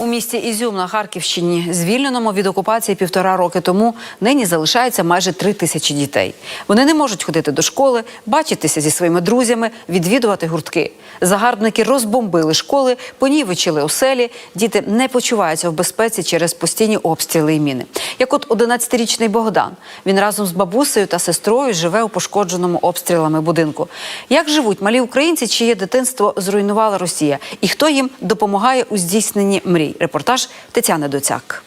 У місті Ізюм на Харківщині, звільненому від окупації півтора роки тому, нині залишається майже три тисячі дітей. Вони не можуть ходити до школи, бачитися зі своїми друзями, відвідувати гуртки. Загарбники розбомбили школи, понівечили оселі. Діти не почуваються в безпеці через постійні обстріли і міни. Як от 11-річний Богдан. Він разом з бабусею та сестрою живе у пошкодженому обстрілами будинку. Як живуть малі українці, чиє дитинство зруйнувала Росія, і хто їм допомагає у здійсненні мрій? Репортаж Тетяни Доцяк.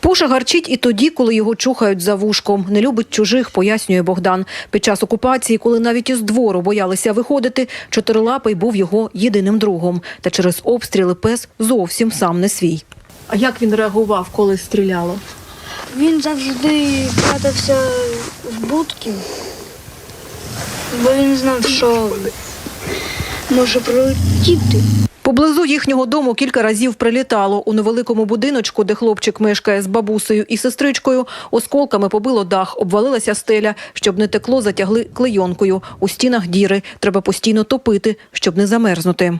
Пуша гарчить і тоді, коли його чухають за вушком. Не любить чужих, пояснює Богдан. Під час окупації, коли навіть із двору боялися виходити, чотирилапий був його єдиним другом. Та через обстріли пес зовсім сам не свій. А як він реагував, коли стріляло? Він завжди прятався в будки, бо він знав, що може прилетіти. Поблизу їхнього дому кілька разів прилітало. У невеликому будиночку, де хлопчик мешкає з бабусею і сестричкою, осколками побило дах, обвалилася стеля. Щоб не текло, затягли клейонкою. У стінах діри. Треба постійно топити, щоб не замерзнути.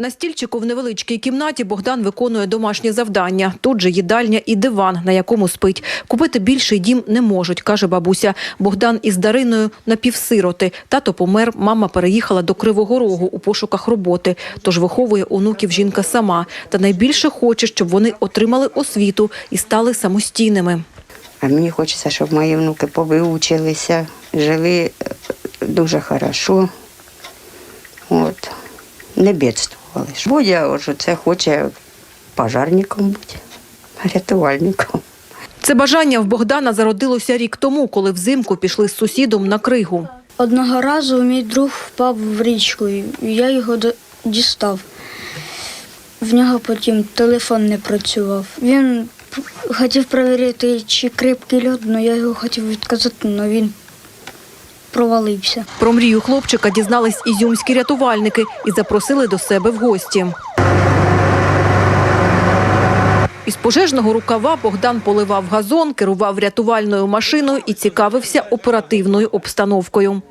На стільчику в невеличкій кімнаті Богдан виконує домашнє завдання. Тут же їдальня і диван, на якому спить. Купити більший дім не можуть, каже бабуся. Богдан із Дариною напівсироти. Тато помер, мама переїхала до Кривого Рогу у пошуках роботи. Тож виховує онуків жінка сама. Та найбільше хоче, щоб вони отримали освіту і стали самостійними. А мені хочеться, щоб мої внуки повиучилися, жили е, дуже хорошо. От. Не бідствували. Бодя ось це хоче пожарником бути, рятувальником. Це бажання в Богдана зародилося рік тому, коли взимку пішли з сусідом на кригу. Одного разу мій друг впав в річку, і я його дістав. В нього потім телефон не працював. Він хотів перевірити, чи крепкий льод, але я його хотів відказати, але він провалився. Про мрію хлопчика дізнались ізюмські рятувальники і запросили до себе в гості. Із пожежного рукава Богдан поливав газон, керував рятувальною машиною і цікавився оперативною обстановкою.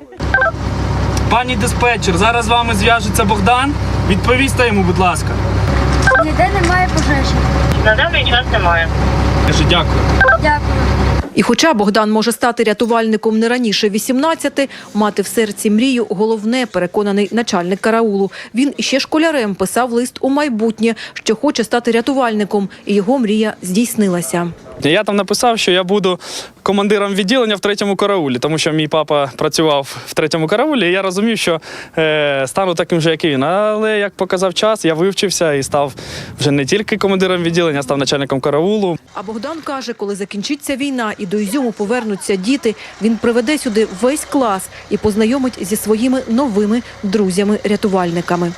Пані диспетчер, зараз з вами зв'яжеться Богдан. Відповісте йому, будь ласка. Ніде немає пожежі. На даний час немає. Каже, дякую. Дякую. І хоча Богдан може стати рятувальником не раніше 18, мати в серці мрію головне, переконаний начальник караулу. Він ще школярем писав лист у майбутнє, що хоче стати рятувальником, і його мрія здійснилася. Я там написав, що я буду командиром відділення в третьому караулі, тому що мій папа працював в третьому караулі, і я розумів, що е, стану таким же, як і він. Але як показав час, я вивчився і став вже не тільки командиром відділення, а став начальником караулу. А Богдан каже, коли закінчиться війна і до Ізюму повернуться діти, він приведе сюди весь клас і познайомить зі своїми новими друзями-рятувальниками.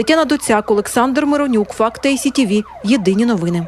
Тетяна Доцяк, Олександр Миронюк, Факти СІТІВІ. Єдині новини.